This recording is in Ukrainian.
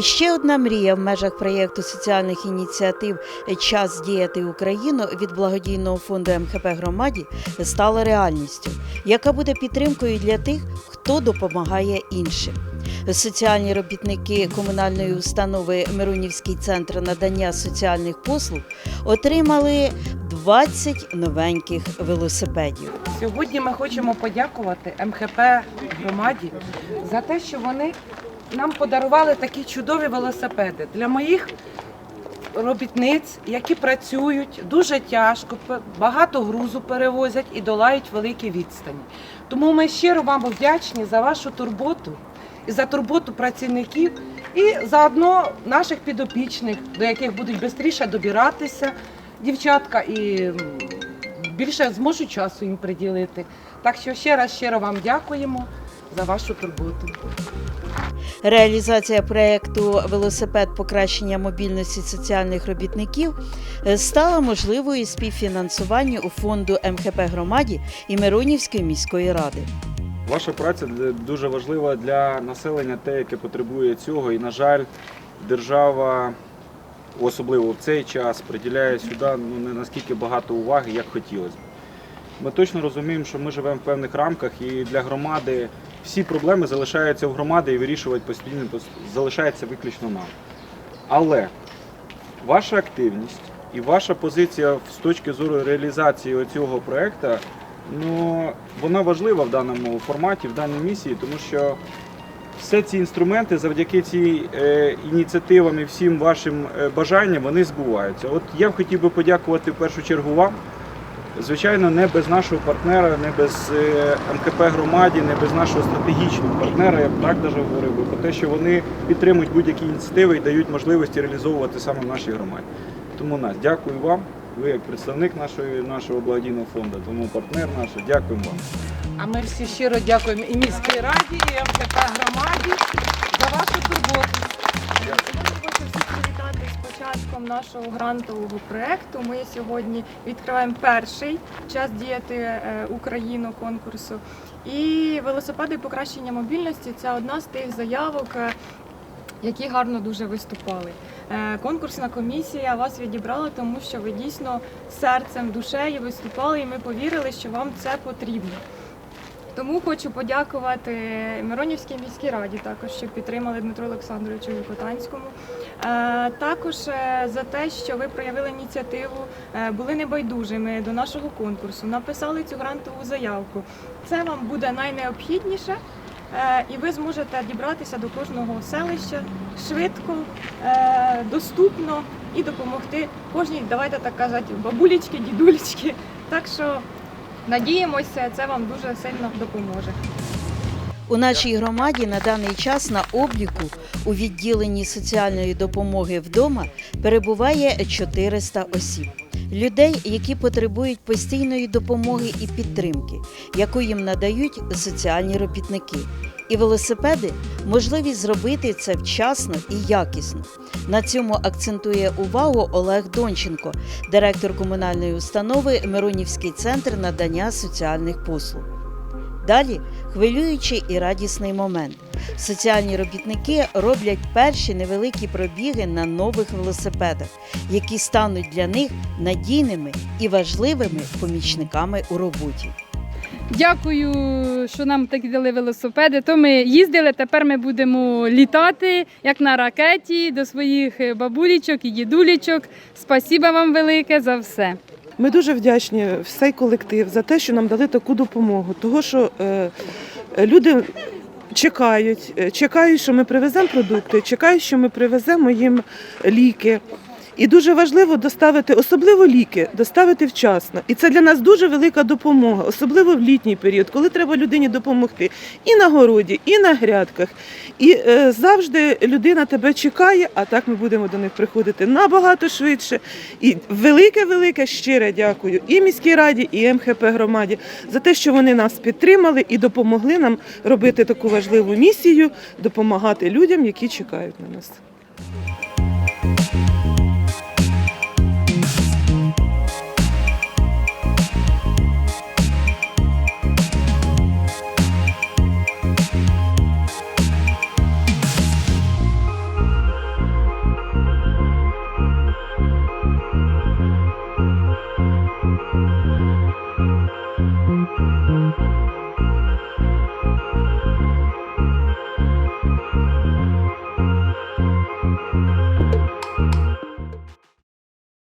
Ще одна мрія в межах проєкту соціальних ініціатив Час діяти Україну від благодійного фонду МХП громаді стала реальністю, яка буде підтримкою для тих, хто допомагає іншим. Соціальні робітники комунальної установи Миронівський центр надання соціальних послуг отримали 20 новеньких велосипедів. Сьогодні ми хочемо подякувати МХП громаді за те, що вони нам подарували такі чудові велосипеди для моїх робітниць, які працюють дуже тяжко, багато грузу перевозять і долають великі відстані. Тому ми щиро вам вдячні за вашу турботу і за турботу працівників, і заодно наших підопічних, до яких будуть швидше добиратися дівчатка і більше зможуть часу їм приділити. Так що ще раз щиро вам дякуємо за вашу турботу. Реалізація проєкту Велосипед покращення мобільності соціальних робітників стала можливою співфінансуванню у фонду МХП громаді і Миронівської міської ради. Ваша праця дуже важлива для населення, те, яке потребує цього. І, на жаль, держава, особливо в цей час, приділяє сюди ну, не наскільки багато уваги, як хотілося б. Ми точно розуміємо, що ми живемо в певних рамках, і для громади всі проблеми залишаються в громади і вирішувати постійно пос- залишається виключно нам. Але ваша активність і ваша позиція з точки зору реалізації цього проєкту, ну, вона важлива в даному форматі, в даній місії, тому що все ці інструменти завдяки цій е, ініціативам і всім вашим е, бажанням вони збуваються. От я б хотів би подякувати в першу чергу вам. Звичайно, не без нашого партнера, не без е, МКП громаді, не без нашого стратегічного партнера, я б так даже говорив би, про те, що вони підтримують будь-які ініціативи і дають можливості реалізовувати саме в нашій громаді. Тому нас дякую вам. Ви як представник нашої, нашого благодійного фонду, тому партнер наш, дякуємо вам. А ми всі щиро дякуємо і міській раді, і МКП громаді за вашу турботу. Привітати з початком нашого грантового проєкту. Ми сьогодні відкриваємо перший час діяти е, Україну конкурсу. І велосипеди покращення мобільності це одна з тих заявок, е, які гарно дуже виступали. Е, Конкурсна комісія вас відібрала, тому що ви дійсно серцем, душею виступали, і ми повірили, що вам це потрібно. Тому хочу подякувати Миронівській міській раді також, що підтримали Дмитру Олександровичу Котанському. Е, Також е, за те, що ви проявили ініціативу, е, були небайдужими до нашого конкурсу, написали цю грантову заявку. Це вам буде найнеобхідніше, і ви зможете дібратися до кожного селища швидко, доступно і допомогти кожній, давайте так казати, бабулечки, дідулечки. Так що надіємося, це вам дуже сильно допоможе. У нашій громаді на даний час на обліку у відділенні соціальної допомоги вдома перебуває 400 осіб. Людей, які потребують постійної допомоги і підтримки, яку їм надають соціальні робітники. І велосипеди можливість зробити це вчасно і якісно. На цьому акцентує увагу Олег Донченко, директор комунальної установи Миронівський центр надання соціальних послуг. Далі хвилюючий і радісний момент. Соціальні робітники роблять перші невеликі пробіги на нових велосипедах, які стануть для них надійними і важливими помічниками у роботі. Дякую, що нам такі дали велосипеди. То ми їздили, тепер ми будемо літати, як на ракеті, до своїх е, бабулічок і дідулічок. Спасіба вам велике за все. Ми дуже вдячні всей колектив за те, що нам дали таку допомогу. Того, що е, люди чекають, е, чекають, що ми привеземо продукти, чекають, що ми привеземо їм ліки. І дуже важливо доставити, особливо ліки, доставити вчасно. І це для нас дуже велика допомога, особливо в літній період, коли треба людині допомогти і на городі, і на грядках. І е, завжди людина тебе чекає, а так ми будемо до них приходити набагато швидше. І велике, велике щире дякую і міській раді, і МХП громаді за те, що вони нас підтримали і допомогли нам робити таку важливу місію, допомагати людям, які чекають на нас.